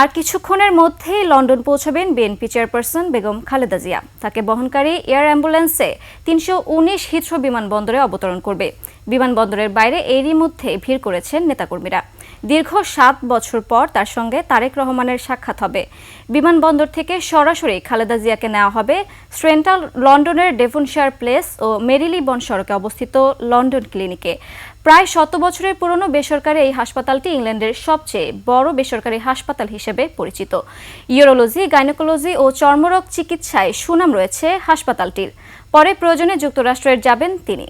আর কিছুক্ষণের মধ্যেই লন্ডন পৌঁছাবেন বিএনপি চেয়ারপারসন বেগম খালেদা জিয়া। তাকে বহনকারী এয়ার অ্যাম্বুলেন্সে তিনশো উনিশ হিথ্রো বিমানবন্দরে অবতরণ করবে। বিমানবন্দরের বাইরে এরই মধ্যে ভিড় করেছেন নেতাকর্মীরা। দীর্ঘ সাত বছর পর তার সঙ্গে তারেক রহমানের সাক্ষাৎ হবে। বিমানবন্দর থেকে সরাসরি খালেদা জিয়াকে নেওয়া হবে সেন্ট্রাল লন্ডনের ডেভনশায়ার প্লেস ও মেরিলিবন সড়কে অবস্থিত লন্ডন ক্লিনিকে। প্রায় শত বছরের পুরনো বেসরকারি এই হাসপাতালটি ইংল্যান্ডের সবচেয়ে বড় বেসরকারি হাসপাতাল হিসেবে পরিচিত। ইউরোলজি, গাইনোকোলজি ও চর্মরোগ চিকিৎসায় সুনাম রয়েছে হাসপাতালটির। পরে প্রয়োজনে যুক্তরাষ্ট্রের যাবেন তিনি।